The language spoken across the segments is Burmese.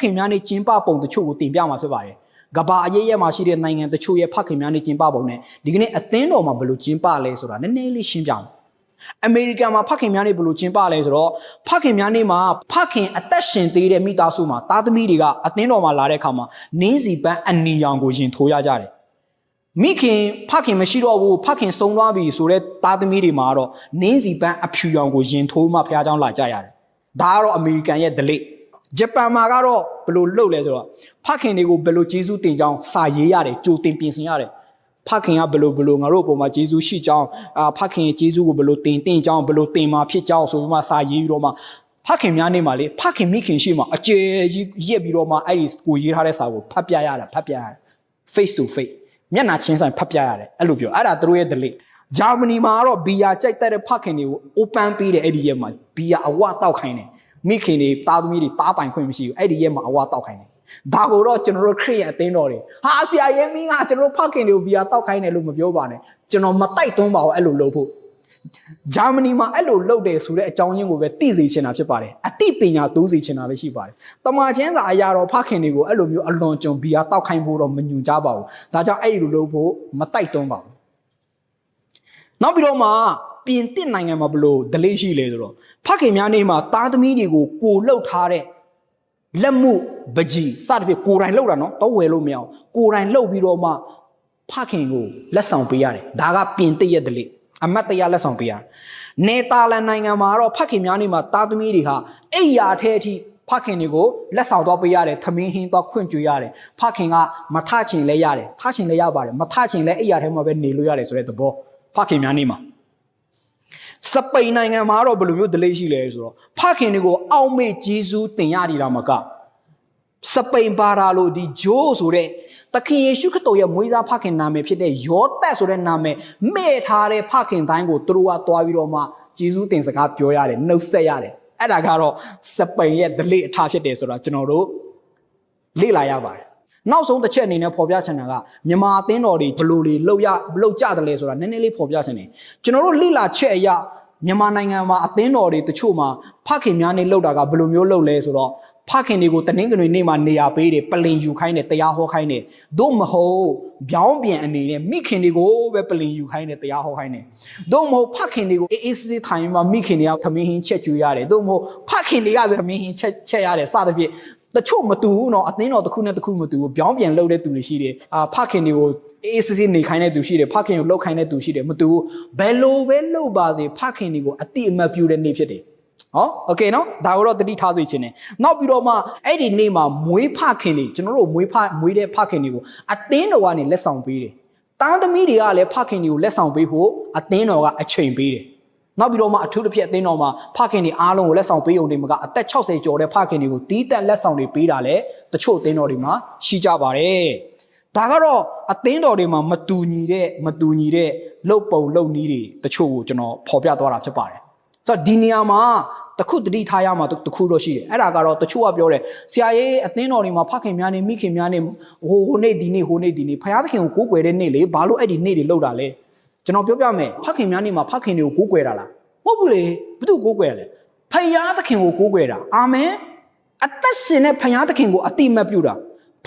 ခင်များနဲ့ကျင်းပပုံတချို့ကိုတင်ပြမှာဖြစ်ပါတယ်ကဘာအရေးရမှာရှိတဲ့နိုင်ငံတချို့ရဲ့ဖခင်များနဲ့ကျင်းပပုံနဲ့ဒီကနေ့အသင်းတော်မှာဘယ်လိုကျင်းပလဲဆိုတာနည်းနည်းလေးရှင်းပြအောင်အမေရိကန်မှာဖခင်များနေဘယ်လိုကျင်းပလဲဆိုတော့ဖခင်များနေမှာဖခင်အသက်ရှင်သေးတဲ့မိသားစုမှာသားသမီးတွေကအသင်းတော်မှာလာတဲ့အခါမှာနင်းစီပန်းအနီရောင်ကိုရင်ထိုးရကြတယ်မိခင်ဖခင်မရှိတော့ဘူးဖခင်ဆုံးသွားပြီဆိုတော့သားသမီးတွေမှာတော့နင်းစီပန်းအဖြူရောင်ကိုရင်ထိုးမှဖခင်เจ้าလာကြရတယ်ဒါကတော့အမေရိကန်ရဲ့ delay ဂျပန်မှာကတော့ဘယ်လိုလုပ်လဲဆိုတော့ဖခင်တွေကိုဘယ်လိုကျေးဇူးတင်ကြောင်းစာရေးရတယ်ကြိုတင်ပြင်ဆင်ရတယ်ဖခင်ကဘယ်လိုဘယ်လိုငါတို့အပေါ်မှာကျေးဇူးရှိကြောင်းအာဖခင်ရဲ့ကျေးဇူးကိုဘယ်လိုတင်တင်ကြောင်းဘယ်လိုတင်มาဖြစ်ကြောင်းဆိုပြီးမှစာရေးပြီးတော့မှဖခင်များနေမှာလေဖခင်မိခင်ရှိမှာအကျယ်ကြီးရက်ပြီးတော့မှအဲ့ဒီကိုရေးထားတဲ့စာကိုဖတ်ပြရတာဖတ်ပြရတယ် face to face မျက်နှာချင်းဆိုင်ဖတ်ပြရတယ်အဲ့လိုပြောအဲ့ဒါသူတို့ရဲ့ delay ဂျာမနီမှာကတော့ဘီယာကြိုက်တဲ့ဖခင်တွေကို open ပေးတယ်အဲ့ဒီရက်မှာဘီယာအဝတောက်ခိုင်းတယ် မိခင်တွေတားသမီးတွေတားပိုင်ခွင့်မရှိဘူးအဲ့ဒီရက်မှာအဝတောက်ခိုင်းတယ်ဒါကိုတော့ကျွန်တော်တို့ခရစ်ယာန်အသင်းတော်တွေဟာဆရာရဲမင်းကကျွန်တော်တို့ဖခင်တွေကိုဘီယာတောက်ခိုင်းတယ်လို့မပြောပါနဲ့ကျွန်တော်မတိုက်သွင်းပါဘူးအဲ့လိုလုပ်ဖို့ဂျာမနီမှာအဲ့လိုလုပ်တယ်ဆိုတဲ့အကြောင်းရင်းကိုပဲသိစေချင်တာဖြစ်ပါတယ်အသိပညာတိုးစေချင်တာပဲရှိပါတယ်တမန်ချင်းစာအရာတော်ဖခင်တွေကိုအဲ့လိုမျိုးအလွန်ကြုံဘီယာတောက်ခိုင်းဖို့တော့မညွန်ကြပါဘူးဒါကြောင့်အဲ့လိုလုပ်ဖို့မတိုက်သွင်းပါဘူးနောက်ပြီးတော့မှ ပြင်တစ်နိုင်ငံမှာဘလို့ delay ရှိလဲဆိုတော့ဖခင်များနေမှာသားသမီးတွေကိုကိုလှုပ်ထားတဲ့လက်မှုပကြီးစသဖြင့်ကိုယ်တိုင်လှုပ်တာနော်တော့ဝယ်လို့မရအောင်ကိုယ်တိုင်လှုပ်ပြီးတော့မှဖခင်ကိုလက်ဆောင်ပေးရတယ်ဒါကပြင်တစ်ရဲ့ delay အမတ်တရားလက်ဆောင်ပေးရတယ်နေတာလန်နိုင်ငံမှာတော့ဖခင်များနေမှာသားသမီးတွေဟာအိယာထဲအထိဖခင်တွေကိုလက်ဆောင်တော့ပေးရတယ်သမင်းဟင်းတော့ခွင့်ကြွေရတယ်ဖခင်ကမထချင်လဲရတယ်ထချင်လဲရပါတယ်မထချင်လဲအိယာထဲမှာပဲနေလို့ရတယ်ဆိုတဲ့သဘောဖခင်များနေမှာ စပိန်နိုင်ငံမှာတော့ဘယ်လိုမျိုး delay ရှိလဲဆိုတော့ဖခင်တွေကိုအောက်မေ့ဂျေဇူးတင်ရည်တာမကစပိန်ဘာသာလို့ဒီဂျိုးဆိုတဲ့သခင်ယေရှုခရစ်တော်ရဲ့မွေးစားဖခင်နာမည်ဖြစ်တဲ့ယောသက်ဆိုတဲ့နာမည်မဲ့ထားတဲ့ဖခင်တိုင်းကိုသူတို့ကတွားပြီးတော့မှဂျေဇူးတင်စကားပြောရတယ်နှုတ်ဆက်ရတယ်အဲ့ဒါကတော့စပိန်ရဲ့ delay အထားဖြစ်တယ်ဆိုတာကျွန်တော်တို့လေ့လာရပါတယ် နောက်ဆုံးတစ်ချက်အနေနဲ့ဖော်ပြချင်တာကမြန်မာအသင်းတော်တွေဘယ်လိုတွေလှုပ်ရလှုပ်ကြတယ်လဲဆိုတာနည်းနည်းလေးဖော်ပြချင်တယ်ကျွန်တော်တို့လေ့လာချက်အရမြန်မာနိုင်ငံမှာအသင်းတော်တွေတချို့မှာဖခင်များနေလှုပ်တာကဘယ်လိုမျိုးလှုပ်လဲဆိုတော့ဖခင်တွေကိုတနင်္ဂနွေနေ့မှာနေရာပေးတယ်ပလင်ယူခိုင်းတယ်တရားဟောခိုင်းတယ်တို့မဟုတ်ပြောင်းပြန်အနေနဲ့မိခင်တွေကိုပဲပလင်ယူခိုင်းတယ်တရားဟောခိုင်းတယ်တို့မဟုတ်ဖခင်တွေကိုအေးအေးဆေးဆေးထိုင်မှာမိခင်တွေကသမင်းဟင်းချက်ကျွေးရတယ်တို့မဟုတ်ဖခင်တွေကပဲသမင်းဟင်းချက်ချက်ရတယ်စသဖြင့် တချို့မတူဘူးเนาะအသင်းတော်တစ်ခုနဲ့တစ်ခုမတူဘူးပြောင်းပြန်လှုပ်တဲ့သူတွေရှိတယ်အာဖခင်တွေကိုအေးစစ်စစ်နေခိုင်းတဲ့သူရှိတယ်ဖခင်ကိုလှုပ်ခိုင်းတဲ့သူရှိတယ်မတူဘူးဘယ်လိုပဲလှုပ်ပါစေဖခင်တွေကိုအတိအမှတ်ပြုတဲ့နေ့ဖြစ်တယ်ဟောโอเคเนาะဒါကိုတော့တတိထားစေချင်တယ်နောက်ပြီးတော့မှအဲ့ဒီနေ့မှာမွေးဖခင်တွေကျွန်တော်တို့မွေးဖမွေးတဲ့ဖခင်တွေကိုအသင်းတော်ကနေလက်ဆောင်ပေးတယ်တားသမီးတွေကလည်းဖခင်တွေကိုလက်ဆောင်ပေးဖို့အသင်းတော်ကအချိန်ပေးတယ် နောက်ပြီးတော့မှအထူးတစ်ဖြစ်အသင်းတော်မှာဖခင်တွေအားလုံးကိုလက်ဆောင်ပေးုံတွေမကအသက်60ကျော်တဲ့ဖခင်တွေကိုတီးတက်လက်ဆောင်တွေပေးတာလေတချို့အသင်းတော်တွေမှာရှိကြပါတယ်ဒါကတော့အသင်းတော်တွေမှာမတူညီတဲ့မတူညီတဲ့လှုပ်ပုံလှုပ်နည်းတွေတချို့ကိုကျွန်တော်ဖော်ပြသွားတာဖြစ်ပါတယ်ဆိုတော့ဒီနေရာမှာတခုတတိထားရမှာတခုတော့ရှိတယ်အဲ့ဒါကတော့တချို့ကပြောတယ်ဆရာရေးအသင်းတော်တွေမှာဖခင်များနေမိခင်များနေဟိုဟိုနေ့ဒီနေ့ဟိုနေ့ဒီနေ့ဖခင်သခင်ကိုကိုးကွယ်တဲ့နေ့လေဘာလို့အဲ့ဒီနေ့တွေလှုပ်တာလဲ ကျွန်တော်ပြောပြမယ်ဖခင်များနေမှာဖခင်တွေကိုကိုးကွယ်တာလားမဟုတ်ဘူးလေဘယ်သူကိုးကွယ်ရလဲဖခင်သခင်ကိုကိုးကွယ်တာအာမင်အသက်ရှင်တဲ့ဖခင်သခင်ကိုအတိမတ်ပြုတာ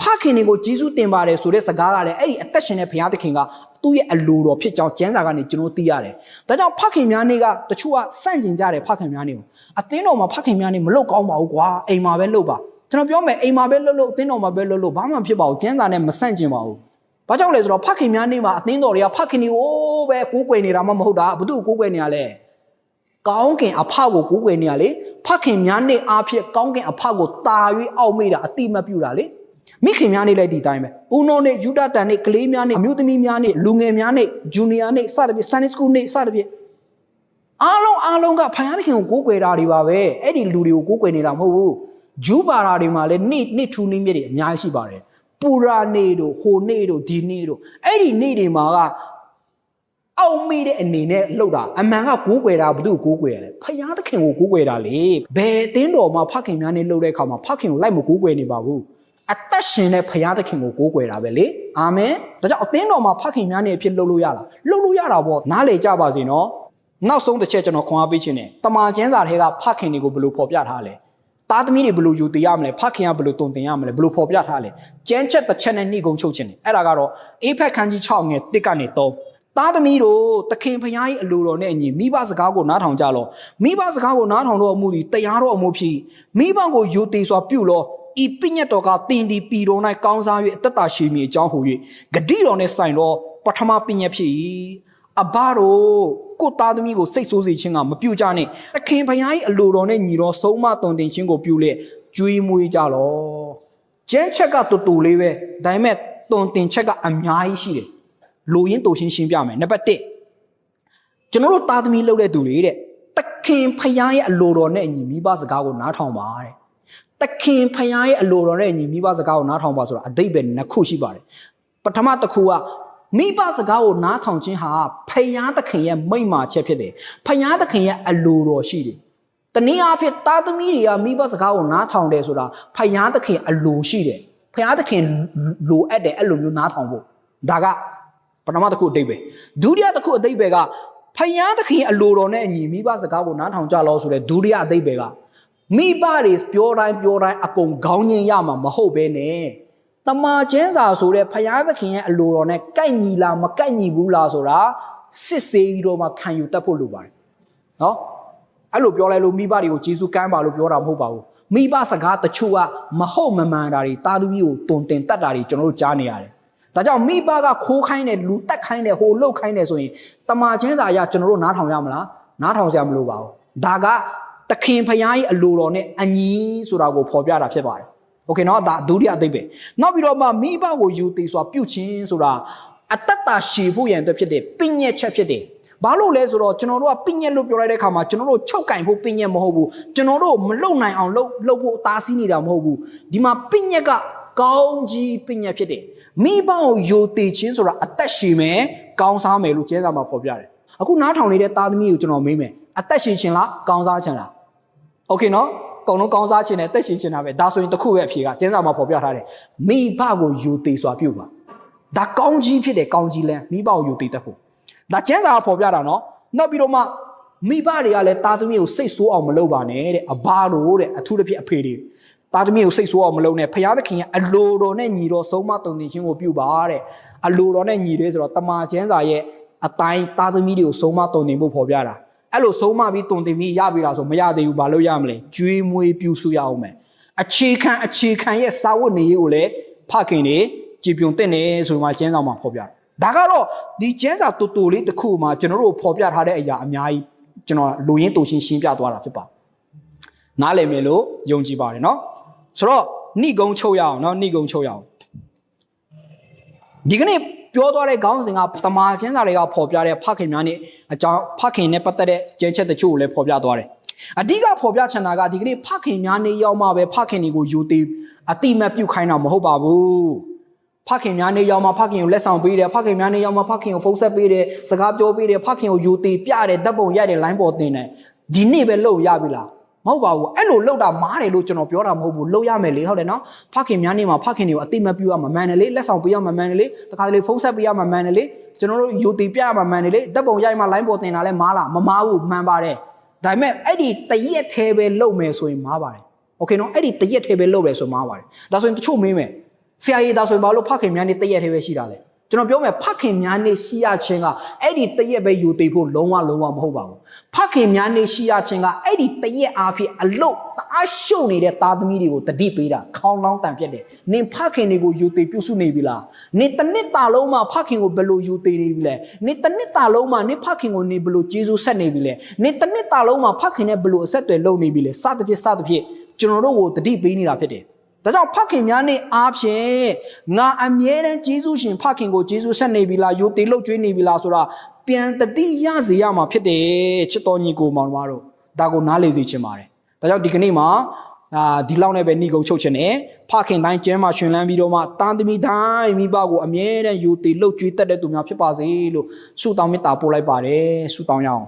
ဖခင်တွေကိုဂျေဇုတင်ပါတယ်ဆိုတဲ့စကားကလည်းအဲ့ဒီအသက်ရှင်တဲ့ဖခင်သခင်ကသူ့ရဲ့အလိုတော်ဖြစ်ကြောင်းကျမ်းစာကနေကျွန်တော်သိရတယ်။ဒါကြောင့်ဖခင်များနေကတချို့ကစန့်ကျင်ကြတယ်ဖခင်များနေကိုအသင်းတော်မှာဖခင်များနေမလုပ်ကောင်းပါဘူးကွာအိမ်မှာပဲလုပ်ပါကျွန်တော်ပြောမယ်အိမ်မှာပဲလုပ်လို့အသင်းတော်မှာပဲလုပ်လို့ဘာမှဖြစ်ပါဘူးကျမ်းစာနဲ့မဆန့်ကျင်ပါဘူး။ ဘာကြောင့်လဲဆိုတော့ဖခင်များနေမှာအသင်းတော်တွေကဖခင်တွေကိုပဲကိုးကွယ်နေတာမှမဟုတ်တာဘု து ကိုးကွယ်နေရလဲ။ကောင်းကင်အဖကိုကိုးကွယ်နေရလေဖခင်များနေအားဖြင့်ကောင်းကင်အဖကိုတာ၍အောက်မေ့တာအတိမတ်ပြုတာလေ။မိခင်များနေလည်းဒီတိုင်းပဲဦးနိုနဲ့ယူဒတန်နဲ့ကလေးများနဲ့အမျိုးသမီးများနဲ့လူငယ်များနဲ့ဂျူနီယာနဲ့စသဖြင့် Sunday School နဲ့စသဖြင့်အားလုံးအားလုံးကဖယားသခင်ကိုကိုးကွယ်တာတွေပါပဲအဲ့ဒီလူတွေကိုကိုးကွယ်နေတာမဟုတ်ဘူးဂျူးဘာသာတွေမှာလည်းနေ့နေ့ထူးနေ့မြစ်တွေအများကြီးရှိပါတယ် ပူရာနေ့တို့ဟိုနေ့တို့ဒီနေ့တို့အဲ့ဒီနေ့တွေမှာကအောက်မေ့တဲ့အနေနဲ့လှုပ်တာအမှန်ကကိုးကွယ်တာဘု து ကိုးကွယ်ရလဲဖယားသခင်ကိုကိုးကွယ်တာလေဘယ်တင်းတော်မှာဖခင်များနေလှုပ်တဲ့အခါမှာဖခင်ကိုလိုက်မကိုးကွယ်နေပါဘူးအသက်ရှင်တဲ့ဖရာသခင်ကိုကိုးကွယ်တာပဲလေအာမင်ဒါကြောင့်အသင်းတော်မှာဖခင်များနေအဖြစ်လှုပ်လို့ရလားလှုပ်လို့ရတာပေါ့နားလေကြပါစေနော်နောက်ဆုံးတစ်ချက်ကျွန်တော်ခွန်အားပေးခြင်းနဲ့တမန်ကျမ်းစာထဲကဖခင်တွေကိုဘယ်လိုဖော်ပြထားလဲ သားသမီးတွေဘယ်လိုယူတည်ရမလဲဖခင်ကဘယ်လိုတုံတင်ရမလဲဘယ်လိုဖော်ပြထားလဲကျန်းချက်တစ်ချက်နဲ့နှိကုံချုပ်ခြင်းတယ်အဲ့ဒါကတော့အေဖက်ခန်းကြီး6ငယ်1ကနေ3သားသမီးတို့သခင်ဖခင်၏အလိုတော်နဲ့အညီမိဘစကားကိုနားထောင်ကြလော့မိဘစကားကိုနားထောင်တော့အမှုသည်တရားတော်အမှုဖြစ်မိဘကိုယူတည်စွာပြုလော့ဤပညတ်တော်ကတင်ဒီပီတော်၌ကောင်းစား၍အသက်တာရှိမည်အကြောင်းဟူ၍ဂတိတော်နဲ့ဆိုင်သောပထမပညတ်ဖြစ်၏ အဘတို့ကိုသားသမီးကိုစိတ်ဆိုးစေခြင်းကမပြုကြနဲ့သခင်ဖခင်၏အလိုတော်နဲ့ညီတော်ဆုံးမတုံတင်ခြင်းကိုပြုလေကြွေးမွေးကြလော့ကျန်းချက်ကတူတူလေးပဲဒါပေမဲ့တုံတင်ချက်ကအများကြီးရှိတယ်လိုရင်းတူရှင်းရှင်းပြမယ်နံပါတ်1ကျွန်တော်တို့သားသမီးလုပ်တဲ့သူတွေတဲ့သခင်ဖခင်ရဲ့အလိုတော်နဲ့ညီမိဘစကားကိုနားထောင်ပါတဲ့တခင်ဖခင်ရဲ့အလိုတော်နဲ့ညီမိဘစကားကိုနားထောင်ပါဆိုတာအတိတ်ပဲနှစ်ခုရှိပါတယ်ပထမတစ်ခုက မိဘစကားကိုနားထောင်ခြင်းဟာဖခင်သခင်ရဲ့မိန့်မာချက်ဖြစ်တယ်ဖခင်သခင်ရဲ့အလိုတော်ရှိတယ်တနည်းအားဖြင့်တာသမီတွေကမိဘစကားကိုနားထောင်တယ်ဆိုတာဖခင်သခင်အလိုရှိတယ်ဖခင်သခင်လိုအပ်တယ်အဲ့လိုမျိုးနားထောင်ဖို့ဒါကပထမတစ်ခုအတိတ်ပဲဒုတိယတစ်ခုအတိတ်ပဲကဖခင်သခင်အလိုတော်နဲ့အညီမိဘစကားကိုနားထောင်ကြလို့ဆိုတဲ့ဒုတိယအတိတ်ပဲကမိဘတွေပြောတိုင်းပြောတိုင်းအကုန်ခေါင်းညင်ရမှာမဟုတ်ပဲနဲ့ တမာချင်းစာဆိုတဲ့ဖယားသခင်ရဲ့အလိုတော်နဲ့ကိုက်ညီလားမကိုက်ညီဘူးလားဆိုတာစစ်ဆေးပြီးတော့မှခံယူတတ်ဖို့လိုပါတယ်နော်အဲ့လိုပြောလိုက်လို့မိဘတွေကိုဂျေစုကမ်းပါလို့ပြောတာမဟုတ်ပါဘူးမိဘစကားတချို့ကမဟုတ်မမှန်တာတွေတာလူကြီးကိုတုံတင်တတ်တာတွေကျွန်တော်တို့ကြားနေရတယ်ဒါကြောင့်မိဘကခိုးခိုင်းတယ်လူတက်ခိုင်းတယ်ဟိုလှုပ်ခိုင်းတယ်ဆိုရင်တမာချင်းစာအရကျွန်တော်တို့နားထောင်ရမလားနားထောင်စရာမလိုပါဘူးဒါကတခင်ဖျားကြီးအလိုတော်နဲ့အညီဆိုတာကိုဖော်ပြတာဖြစ်ပါတယ်။ Okay เนาะဒါဒုတိယအသိပဲ။နောက်ပြီးတော့မှမိဘကိုယူသေးစွာပြုတ်ခြင်းဆိုတာအတ္တတာရှည်ဖို့ရန်အတွက်ဖြစ်တဲ့ပညက်ချက်ဖြစ်တယ်။ဘာလို့လဲဆိုတော့ကျွန်တော်တို့ကပညက်လို့ပြောလိုက်တဲ့အခါမှာကျွန်တော်တို့ချုပ်ကင်ဖို့ပညက်မဟုတ်ဘူး။ကျွန်တော်တို့မလုံနိုင်အောင်လှုပ်လှုပ်ဖို့အသားစီးနေတာမဟုတ်ဘူး။ဒီမှာပညက်ကကောင်းကြီးပညက်ဖြစ်တယ်။မိဘကိုယူသေးခြင်းဆိုတာအသက်ရှည်မယ်ကောင်းစားမယ်လို့ကျဲစာမှာဖော်ပြတယ်။အခုနားထောင်နေတဲ့သားသမီးကိုကျွန်တော်မေးမယ်။အသက်ရှည်ခြင်းလားကောင်းစားခြင်းလား โอเคเนาะ အကုန်လုံးကောင်းစားခြင်းနဲ့တက်ရှိခြင်းတာပဲဒါဆိုရင်တစ်ခုပဲအဖြေကကျင်းစာမှာဖော်ပြထားတယ်မိဘကိုယူသေးစွာပြုပါဒါကောင်းကြီးဖြစ်တယ်ကောင်းကြီးလန်းမိဘကိုယူသေးတတ်ဖို့ဒါကျင်းစာကဖော်ပြတာနော်နောက်ပြီးတော့မှမိဘတွေကလည်းတာသမီကိုစိတ်ဆိုးအောင်မလုပ်ပါနဲ့တဲ့အဘတို့တဲ့အထူးသဖြင့်အဖေတွေတာသမီကိုစိတ်ဆိုးအောင်မလုပ်နဲ့ဖရာသခင်ကအလိုတော်နဲ့ညီတော်ဆုံးမတုံတင်ခြင်းကိုပြုပါတဲ့အလိုတော်နဲ့ညီတယ်ဆိုတော့တမာကျင်းစာရဲ့အတိုင်းတာသမီတွေကိုဆုံးမတုံတင်ဖို့ဖော်ပြတာ အဲ့လိုဆုံးမပြီးတုံတင်ပြီးရပြီလားဆိုမရသေးဘူးဘာလို့ရမလဲကျွေးမွေးပြုစုရအောင်မယ်အခြေခံအခြေခံရဲ့စာဝတ်နေရေးကိုလည်းဖခင်တွေကြည်ပြုံတဲ့နေဆိုမှကျင်းဆောင်မှာဖော်ပြတယ်ဒါကတော့ဒီကျင်းစာတူတူလေးတစ်ခုမှာကျွန်တော်တို့ဖော်ပြထားတဲ့အရာအများကြီးကျွန်တော်လူရင်းတူရှင်းရှင်းပြသွားတာဖြစ်ပါတယ်နားလည်မယ်လို့ယုံကြည်ပါတယ်เนาะဆိုတော့ဏိကုံချုပ်ရအောင်เนาะဏိကုံချုပ်ရအောင်ဒီကနေ့ ပြောသွားတဲ့ခေါင်းစဉ်ကတမာချင်းစာတွေကဖော်ပြတဲ့ဖခင်များနဲ့အကြောင်းဖခင်နဲ့ပတ်သက်တဲ့ကျင့်ချက်တချို့ကိုလည်းဖော်ပြသွားတယ်အဓိကဖော်ပြချင်တာကဒီကနေ့ဖခင်များနေရောက်မှပဲဖခင်တွေကိုယူသေးအတိမတ်ပြုတ်ခိုင်းတာမဟုတ်ပါဘူးဖခင်များနေရောက်မှဖခင်ကိုလက်ဆောင်ပေးတယ်ဖခင်များနေရောက်မှဖခင်ကိုဖုန်းဆက်ပေးတယ်စကားပြောပေးတယ်ဖခင်ကိုယူသေးပြတယ်ဓာတ်ပုံရိုက်တယ်လိုင်းပေါ်တင်တယ်ဒီနေ့ပဲလုပ်ရပြီလား မဟုတ်ပါဘူးအဲ့လိုလောက်တာမားတယ်လို့ကျွန်တော်ပြောတာမဟုတ်ဘူးလောက်ရမယ်လေဟုတ်တယ်နော်ဖခင်များနေမှာဖခင်တွေကိုအတိမတ်ပြုရမှာမှန်တယ်လေလက်ဆောင်ပေးရမှာမှန်တယ်လေတခါတလေဖုန်းဆက်ပေးရမှာမှန်တယ်လေကျွန်တော်တို့ယူတီပြရမှာမှန်တယ်လေဓာတ်ပုံရိုက်မှာလိုင်းပေါ်တင်တာလဲမားလားမမားဘူးမှန်ပါတယ်ဒါပေမဲ့အဲ့ဒီတရက်သေးပဲလုပ်မယ်ဆိုရင်မားပါတယ်โอเคနော်အဲ့ဒီတရက်သေးပဲလုပ်တယ်ဆိုမားပါတယ်ဒါဆိုရင်တချို့မေးမယ်ဆရာကြီးဒါဆိုရင်ဘာလို့ဖခင်များနေတရက်သေးပဲရှိတာလဲ ကျွန်တော်ပြောမယ်ဖခင်များနေရှိရခြင်းကအဲ့ဒီတရက်ပဲယူသိဖို့လုံးဝလုံးဝမဟုတ်ပါဘူးဖခင်များနေရှိရခြင်းကအဲ့ဒီတရက်အားဖြင့်အလုတ်တအားရှုပ်နေတဲ့သားသမီးတွေကိုတတိပေးတာခေါင်းလောင်းတန်ပြက်တယ်နင်ဖခင်တွေကိုယူသိပြုစုနေပြီလားနင်တစ်နှစ်တာလုံးမှာဖခင်ကိုဘယ်လိုယူသိနေပြီလဲနင်တစ်နှစ်တာလုံးမှာနင်ဖခင်ကိုနင်ဘယ်လိုကျေးဇူးဆက်နေပြီလဲနင်တစ်နှစ်တာလုံးမှာဖခင်နဲ့ဘယ်လိုအဆက်အသွယ်လုပ်နေပြီလဲစသဖြင့်စသဖြင့်ကျွန်တော်တို့ကိုတတိပေးနေတာဖြစ်တယ် ဒါကြောင့်ဖခင်များနဲ့အားဖြင့်ငါအမြဲတမ်းဂျေဇုရှင်ဖခင်ကိုဂျေဇုဆက်နေပြီလားယိုတေလုတ်ကျွေးနေပြီလားဆိုတာပြန်တတိရစေရမှာဖြစ်တယ်ချစ်တော်ညီကိုမောင်တို့ဒါကိုနားလေစေချင်ပါတယ်ဒါကြောင့်ဒီကနေ့မှာ အာဒီလောက်နဲ့ပဲနှီးကုံချုပ်ချင်တယ်ဖခင်တိုင်းကျဲမှာရှင်လန်းပြီးတော့မှတာသမီတိုင်းမိဘကိုအမြဲတမ်းယူတည်လှုပ်ကြွေးတတ်တဲ့သူများဖြစ်ပါစေလို့ဆုတောင်းမေတ္တာပို့လိုက်ပါတယ်ဆုတောင်းရအောင်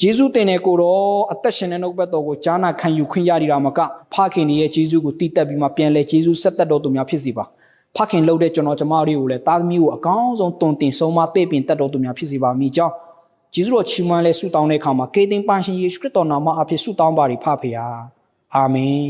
ဂျေဇုတင်တဲ့ကိုတော့အသက်ရှင်တဲ့နှုတ်ဘက်တော်ကိုကြားနာခံယူခွင့်ရရတာမကဖခင်ရဲ့ဂျေဇုကိုတည်တက်ပြီးမှပြန်လဲဂျေဇုဆက်သက်တော်သူများဖြစ်စီပါဖခင်လှုပ်တဲ့ကျွန်တော်ကျမတို့ကိုလည်းတာသမီကိုအကောင်းဆုံးတုံတင်ဆုံးမတဲ့ပင်တက်တော်သူများဖြစ်စီပါမိကြောင်းဂျေဇုတော်ချီးမွမ်းလဲဆုတောင်းတဲ့အခါမှာကေတင်ပန်ရှင်ယေရှုခရစ်တော်နာမအဖြစ်ဆုတောင်းပါရဖဖေဟာ အာမင်